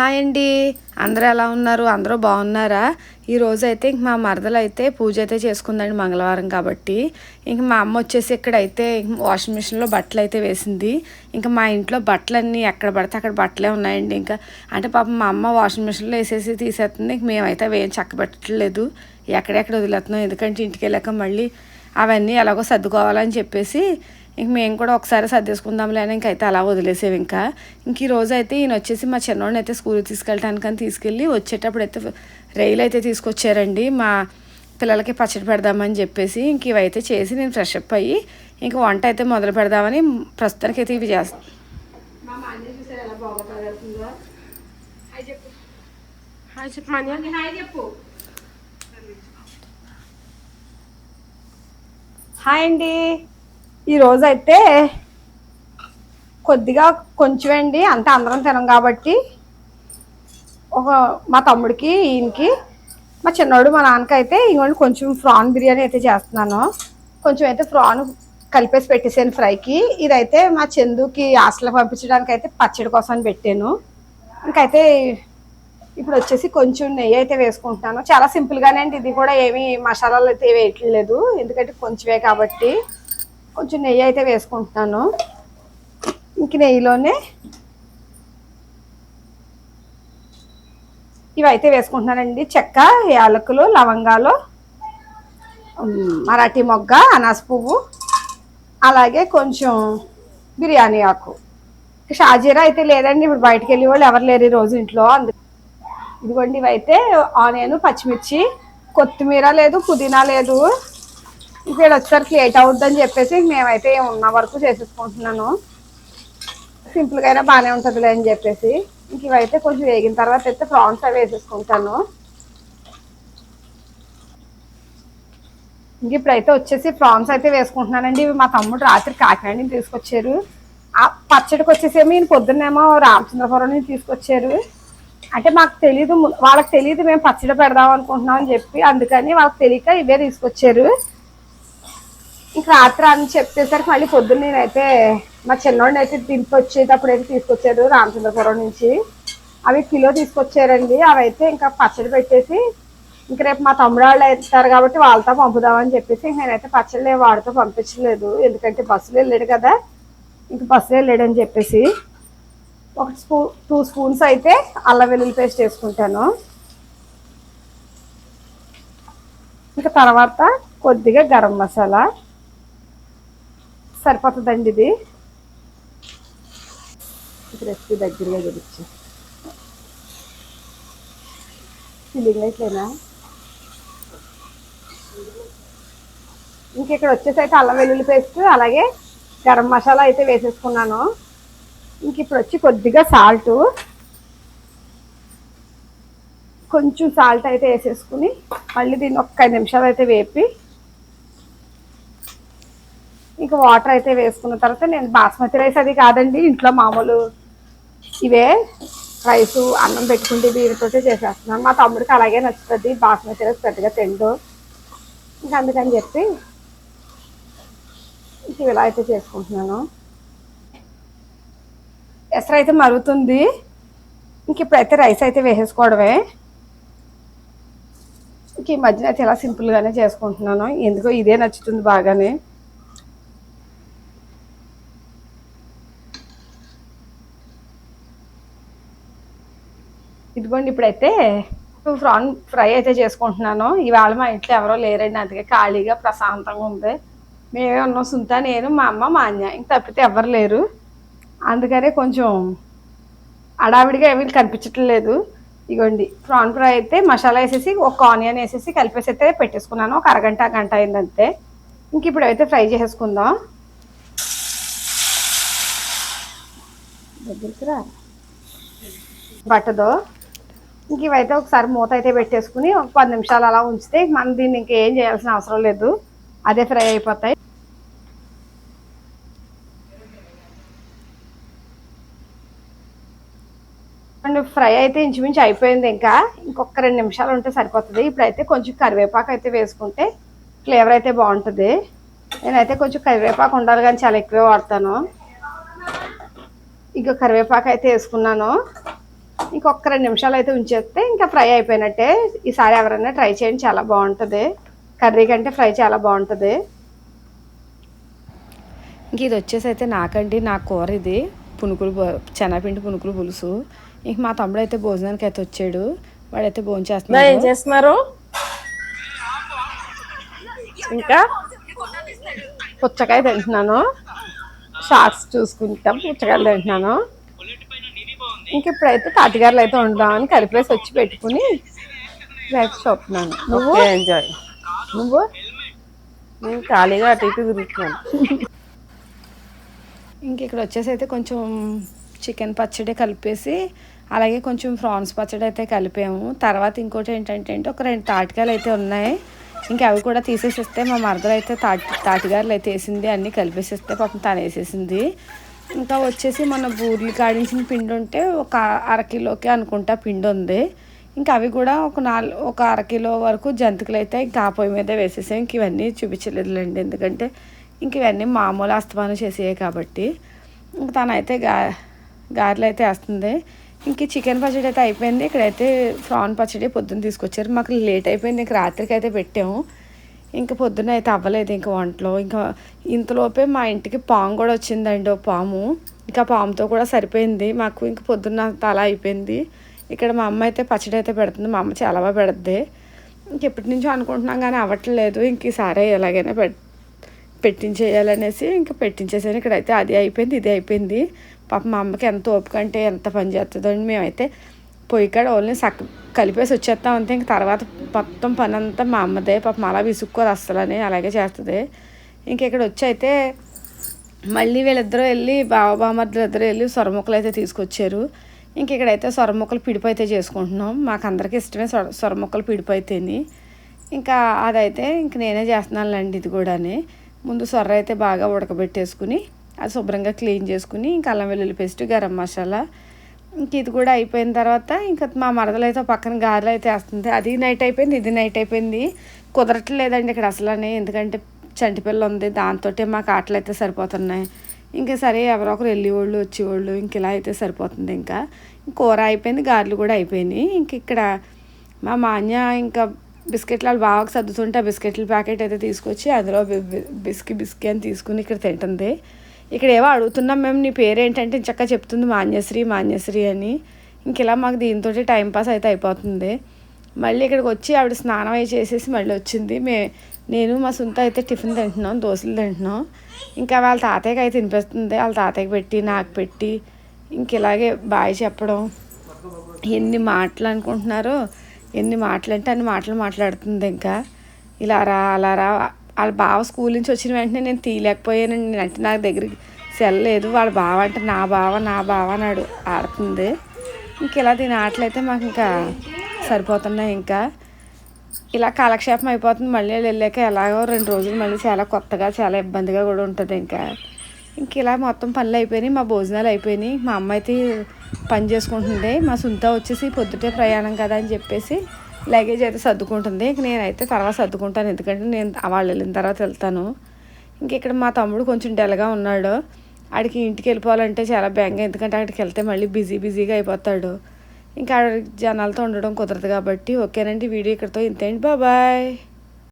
Hi అండి. అందరూ ఎలా ఉన్నారు? అందరూ బాగున్నారా? ఈ రోజు అయితే ఇంక మా మరదలు అయితే పూజ అయితే చేసుకుందండి మంగళవారం కాబట్టి. ఇంక మా అమ్మ వచ్చేసి ఇక్కడైతే వాషింగ్ మిషన్లో బట్టలు అయితే వేసింది. ఇంకా మా ఇంట్లో బట్టలన్నీ ఎక్కడ పడితే అక్కడ బట్టలే ఉన్నాయండి. ఇంకా అంటే పాపం మా అమ్మ వాషింగ్ మిషన్లో వేసేసి తీసేస్తుంది. ఇంక మేమైతే అవి ఏం చక్క పెట్టట్లేదు ఎక్కడెక్కడ వదిలేస్తున్నాం. ఎందుకంటే ఇంటికి వెళ్ళాక మళ్ళీ అవన్నీ ఎలాగో సర్దుకోవాలని చెప్పేసి ఇంక మేము కూడా ఒకసారి సర్దేసుకుందాంలే అని ఇంకైతే అలా వదిలేసేవి ఇంకా. ఇంక ఈ రోజు అయితే ఈయన వచ్చేసి మా చిన్నోడిని అయితే స్కూల్కి తీసుకెళ్ళటానికి అని తీసుకెళ్ళి వచ్చేటప్పుడు అయితే రైలు అయితే తీసుకొచ్చారండి. మా పిల్లలకి పచ్చడి పెడదామని చెప్పేసి ఇంక ఇవైతే చేసి నేను ఫ్రెష్ అప్ అయ్యి ఇంక వంట అయితే మొదలు పెడదామని ప్రస్తుతానికి అయితే ఇవి చేస్తాను హాయ్ అండి. ఈరోజు అయితే కొద్దిగా కొంచెం అండి అంత అందరం తినం కాబట్టి ఒక మా తమ్ముడికి ఈయనకి మా చిన్నోడు మా నాన్నకి అయితే ఇంకోటి కొంచెం ఫ్రాన్ బిర్యానీ అయితే చేస్తున్నాను. కొంచెం అయితే ఫ్రాన్ కలిపేసి పెట్టేసాను ఫ్రైకి. ఇదైతే మా చందుకి హాస్టల్కి పంపించడానికి అయితే పచ్చడి కోసం అని పెట్టాను. ఇంకైతే ఇప్పుడు వచ్చేసి కొంచెం నెయ్యి అయితే వేసుకుంటున్నాను. చాలా సింపుల్గానే అండి. ఇది కూడా ఏమి మసాలాలు అయితే వేయట్లేదు. ఎందుకంటే కొంచెమే కాబట్టి. కొంచెం నెయ్యి అయితే వేసుకుంటున్నాను. ఇంక నెయ్యిలోనే ఇవైతే వేసుకుంటున్నానండి. చెక్క యాలకులు లవంగాలు మరాఠీ మొగ్గ అనాస పువ్వు అలాగే కొంచెం బిర్యానీ ఆకు. షాజీరా అయితే లేదండి. ఇప్పుడు బయటకు వెళ్ళే వాళ్ళు ఎవరు లేరు రోజు ఇంట్లో. అందు ఇదిగోండి ఇవైతే ఆనియన్ పచ్చిమిర్చి కొత్తిమీర లేదు పుదీనా లేదు. ఇక్కడ వచ్చేసరికి లేట్ అవుద్దని చెప్పేసి మేమైతే ఉన్న వరకు చేసేసుకుంటున్నాను. సింపుల్గా అయినా బాగానే ఉంటుందిలే అని చెప్పేసి. ఇంక ఇవైతే కొంచెం వేగిన తర్వాత అయితే ప్రాన్స్ అవి వేసేసుకుంటాను. ఇంక ఇప్పుడైతే వచ్చేసి ప్రాన్స్ అయితే వేసుకుంటున్నానండి. ఇవి మా తమ్ముడు రాత్రి కాకినాడ నుంచి తీసుకొచ్చారు. ఆ పచ్చడికి వచ్చేసేమో ఈయన పొద్దున్నేమో రామచంద్రపురం నుంచి తీసుకొచ్చారు. అంటే మాకు తెలీదు వాళ్ళకి తెలియదు మేము పచ్చడి పెడదాం అనుకుంటున్నాం అని చెప్పి అందుకని వాళ్ళకి తెలియక ఇవే తీసుకొచ్చారు. ఇంక రాత్రి అని చెప్పేసరికి మళ్ళీ పొద్దున్న నేనైతే మా చిన్నోడిని అయితే దింపి వచ్చేటప్పుడు అయితే తీసుకొచ్చారు రామచంద్రపురం నుంచి. అవి కిలో తీసుకొచ్చారండి. అవి అయితే ఇంకా పచ్చడి పెట్టేసి ఇంక రేపు మా తమ్ముడు వాళ్ళు వెళ్తారు కాబట్టి వాళ్ళతో పంపుదామని చెప్పేసి నేనైతే పచ్చడి వాడితో పంపించలేదు. ఎందుకంటే బస్సులో వెళ్ళాడు కదా. ఇంక బస్సులో వెళ్ళాడని చెప్పేసి ఒక స్పూ టూ స్పూన్స్ అయితే అల్లం వెల్లుల్లి పేస్ట్ వేసుకుంటాను. ఇంకా తర్వాత కొద్దిగా గరం మసాలా. సరిపోతుందండి ఇది. రెసిపీ దగ్గరగా చూపించు. ఫీలింగ్ అయితేనా ఇంక ఇక్కడ వచ్చేసి అయితే అల్లం వెల్లుల్లి పేస్ట్ అలాగే గరం మసాలా అయితే వేసేసుకున్నాను. ఇంక ఇప్పుడు వచ్చి కొద్దిగా సాల్ట్ కొంచెం సాల్ట్ అయితే వేసేసుకుని మళ్ళీ దీన్ని ఒక్క ఐదు నిమిషాలు అయితే వేపి ఇంకా వాటర్ అయితే వేసుకున్న తర్వాత నేను బాస్మతి రైస్ అది కాదండి ఇంట్లో మామూలు ఇవే రైస్ అన్నం పెట్టుకుంటే దీనితోటే చేసేస్తున్నాను. మా తమ్ముడికి అలాగే నచ్చుతుంది బాస్మతి రైస్ పెద్దగా తిండు. ఇంకా అందుకని చెప్పి ఇంక ఇలా అయితే చేసుకుంటున్నాను. ఎసరు అయితే మరుగుతుంది. ఇంక ఇప్పుడైతే రైస్ అయితే వేసేసుకోవడమే. ఇంక ఈ మధ్యన అయితే ఇలా సింపుల్గానే చేసుకుంటున్నాను. ఎందుకో ఇదే నచ్చుతుంది బాగానే. ఇదిగోండి ఇప్పుడైతే ఫ్రాన్ ఫ్రై అయితే చేసుకుంటున్నాను. ఇవాళ మా ఇంట్లో ఎవరో లేరండి అందుకే ఖాళీగా ప్రశాంతంగా ఉంది. మేమే ఉన్నాం సుంత నేను మా అమ్మ మా అన్య ఇంక తప్పితే ఎవరు లేరు. అందుకనే కొంచెం అడావిడిగా ఏమీ కనిపించట్లేదు ఇగోండి ప్రాన్ ఫ్రై అయితే మసాలా వేసేసి ఒక ఆనియన్ వేసేసి కలిపేసి అయితే పెట్టేసుకున్నాను. ఒక అరగంట గంట అయిందంతే. ఇంక ఇప్పుడు అయితే ఫ్రై చేసేసుకుందాం. దగ్గరికి రా. పట్టదు ఇంక ఇవైతే ఒకసారి మూత అయితే పెట్టేసుకుని ఒక పది నిమిషాలు అలా ఉంచితే మనం దీన్ని ఇంకేం చేయాల్సిన అవసరం లేదు. అదే ఫ్రై అయిపోతాయి. అండ్ ఫ్రై అయితే ఇంచుమించు అయిపోయింది ఇంకా. ఇంకొక రెండు నిమిషాలు ఉంటే సరిపోతుంది. ఇప్పుడైతే కొంచెం కరివేపాకు అయితే వేసుకుంటే ఫ్లేవర్ అయితే బాగుంటుంది. నేనైతే కొంచెం కరివేపాకు ఉండాలి కానీ చాలా ఎక్కువే వాడతాను. ఇంకా కరివేపాకు అయితే వేసుకున్నాను. ఇంకొక రెండు నిమిషాలు అయితే ఉంచేస్తే ఇంకా ఫ్రై అయిపోయినట్టే. ఈసారి ఎవరైనా ట్రై చేయండి చాలా బాగుంటుంది. కర్రీ కంటే ఫ్రై చాలా బాగుంటుంది. ఇంక ఇది వచ్చేసి అయితే నాకండి నా కూర ఇది. పునుకులు శనగపిండి పునుకులు పులుసు. ఇంక మా తమ్ముడు అయితే భోజనానికి అయితే వచ్చాడు. వాడైతే భోజనం నా ఏం చేస్తున్నాడు చేస్తున్నారు? ఇంకా? పుచ్చకాయ తింటున్నాను. షార్ట్స్ చూసుకుంటాం పుచ్చకాయలు తింటున్నాను. ఇంక ఇప్పుడైతే తాటిగారులు అయితే ఉందామని కలిపేసి వచ్చి పెట్టుకుని రైస్ చూపుతున్నాను నువ్వు? ఎంజాయ్ నువ్వు? నేను ఖాళీగా అటు ఇటు తిరుగుతున్నాను. ఇంక ఇక్కడ వచ్చేసి అయితే కొంచెం చికెన్ పచ్చడి కలిపేసి అలాగే కొంచెం ప్రాన్స్ పచ్చడి అయితే కలిపాము. తర్వాత ఇంకోటి ఏంటంటే అంటే ఒక రెండు తాటికాయలు అయితే ఉన్నాయి. ఇంకా అవి కూడా తీసేసిస్తే మా మరదలు అయితే తాటి తాటిగారులు అయితే వేసింది అన్నీ కలిపేసిస్తే పాపం తను వేసేసింది ఇంకా వచ్చేసి మన బూర్లు కాడించిన పిండి ఉంటే ఒక అరకిలోకి అనుకుంటా పిండి ఉంది. ఇంకా అవి కూడా ఒక నాలుగు ఒక అరకిలో వరకు జంతికలు అయితే ఇంకా ఆ పొయ్యి మీద వేసేసాం ఇంక ఇవన్నీ చూపించలేదులేండి. ఎందుకంటే ఇంక ఇవన్నీ మామూలు అస్తమానం చేసేవి కాబట్టి. ఇంక తనైతే గా గారెలు అయితే వేస్తుంది. ఇంక చికెన్ పచ్చడి అయితే అయిపోయింది. ఇక్కడైతే ఫ్రాన్ పచ్చడి పొద్దున్న తీసుకొచ్చారు. మాకు లేట్ అయిపోయింది. ఇంక రాత్రికి అయితే పెట్టాము. ఇంకా పొద్దున అయితే అవ్వలేదు ఇంకా వంటలో. ఇంకా ఇంతలోపే మా ఇంటికి పాము కూడా వచ్చిందండి ఓ పాము. ఇంకా పాముతో కూడా సరిపోయింది. మాకు ఇంక పొద్దున్న తల అయిపోయింది. ఇక్కడ మా అమ్మ అయితే పచ్చడి అయితే పెడుతుంది. మా అమ్మ చాలా బాగా పెడుద్ది. ఇంక ఎప్పటి నుంచో అనుకుంటున్నాం కానీ అవ్వట్లేదు. ఇంక ఈసారి ఎలాగైనా పెట్ పెట్టించేయాలనేసి ఇంకా పెట్టించేసాను. ఇక్కడైతే అది అయిపోయింది ఇది అయిపోయింది. పాప మా అమ్మకి ఎంత ఓపిక అంటే ఎంత పని చేస్తుందో అని మేమైతే పొయ్యి కాడ ఓన్లీ సక్ కలిపేసి వచ్చేస్తాం అంతే ఇంక తర్వాత మొత్తం పని అంతా మా అమ్మదే పాపం అలా విసుక్కోదు అస్సలని అలాగే చేస్తుంది. ఇంక ఇక్కడ వచ్చి అయితే మళ్ళీ వీళ్ళిద్దరూ వెళ్ళి బావ బామర్దులు ఇద్దరు వెళ్ళి సొరముక్కలు అయితే తీసుకొచ్చారు. ఇంక ఇక్కడైతే సొరముక్కలు పిడిపు అయితే చేసుకుంటున్నాం. మాకు అందరికీ ఇష్టమే సొర సొరముక్కలు పిడిపు అయితేని ఇంకా అదైతే ఇంక నేనే చేస్తున్నానులేండి ఇది కూడాని. ముందు సొర్ర అయితే బాగా ఉడకబెట్టేసుకుని అది శుభ్రంగా క్లీన్ చేసుకుని ఇంకా అల్లం వెల్లుల్లి పేస్ట్ గరం మసాలా ఇంక ఇది కూడా అయిపోయిన తర్వాత ఇంకా మా మరదలు అయితే పక్కన గారెలు అయితే వేస్తుంది. అది నైట్ అయిపోయింది ఇది నైట్ అయిపోయింది. కుదరట్లేదండి ఇక్కడ అసలనే. ఎందుకంటే చంటిపిల్ల ఉంది దాంతో మాకు ఆటలు అయితే సరిపోతున్నాయి. ఇంకా సరే ఎవరో ఒకరు వెళ్ళేవాళ్ళు వచ్చేవాళ్ళు ఇంక ఇలా అయితే సరిపోతుంది ఇంకా. కూర అయిపోయింది గారెలు కూడా అయిపోయినాయి. ఇంక ఇక్కడ మా మాన్య ఇంకా బిస్కెట్లు వాళ్ళు బాగా సర్దుతుంటే ఆ బిస్కెట్ల ప్యాకెట్ అయితే తీసుకొచ్చి అందులో బిస్కి బిస్కి అని తీసుకుని ఇక్కడ తింటుంది. ఇక్కడ ఏవో అడుగుతున్నాం మేము నీ పేరేంటంటే చక్కగా చెప్తుంది మాన్యశ్రీ మాన్యశ్రీ అని. ఇంక ఇలా మాకు దీంతో టైంపాస్ అయితే అయిపోతుంది. మళ్ళీ ఇక్కడికి వచ్చి ఆవిడ స్నానం అయి చేసేసి మళ్ళీ వచ్చింది. మే నేను మా సొంత అయితే టిఫిన్ తింటున్నాం దోశలు తింటున్నాం. ఇంకా వాళ్ళ తాతయ్యకి అయితే తినిపిస్తుంది వాళ్ళ తాతయ్యకి పెట్టి నాకు పెట్టి ఇంక ఇలాగే బాయ్ చెప్పడం. ఎన్ని మాటలు అనుకుంటున్నారో ఎన్ని మాటలు అంటే అన్ని మాటలు మాట్లాడుతుంది ఇంకా. ఇలా రా అలా రా వాళ్ళ బావ స్కూల్ నుంచి వచ్చిన వెంటనే నేను తీయలేకపోయానండి. నేను అంటే నాకు దగ్గరికి సెల్ లేదు. వాళ్ళ బావ అంటే నా బావ నా బావ నాడు ఆడుతుంది. ఇంక ఇలా దీని ఆటలు అయితే మాకు ఇంకా సరిపోతున్నాయి ఇంకా. ఇలా కాలక్షేపం అయిపోతుంది. మళ్ళీ వెళ్ళాక ఎలాగో రెండు రోజులు మళ్ళీ చాలా కొత్తగా చాలా ఇబ్బందిగా కూడా ఉంటుంది ఇంకా. ఇంక ఇలా మొత్తం పనులు అయిపోయినాయి. మా భోజనాలు అయిపోయినాయి. మా అమ్మ అయితే పని చేసుకుంటుంది మా సుంత వచ్చేసి పొద్దుటే ప్రయాణం కదా అని చెప్పేసి లగేజ్ అయితే సర్దుకుంటుంది. ఇంక నేనైతే తర్వాత సర్దుకుంటాను. ఎందుకంటే నేను వాళ్ళు వెళ్ళిన తర్వాత వెళ్తాను. ఇంక ఇక్కడ మా తమ్ముడు కొంచెం డెల్గా ఉన్నాడు. ఆడికి ఇంటికి వెళ్ళిపోవాలంటే చాలా బెంగ. ఎందుకంటే అక్కడికి వెళ్తే మళ్ళీ బిజీ బిజీగా అయిపోతాడు. ఇంకా జనాలతో ఉండడం కుదరదు కాబట్టి ఓకేనండి. వీడియో ఇక్కడితో ఇంతేంటి బాబాయ్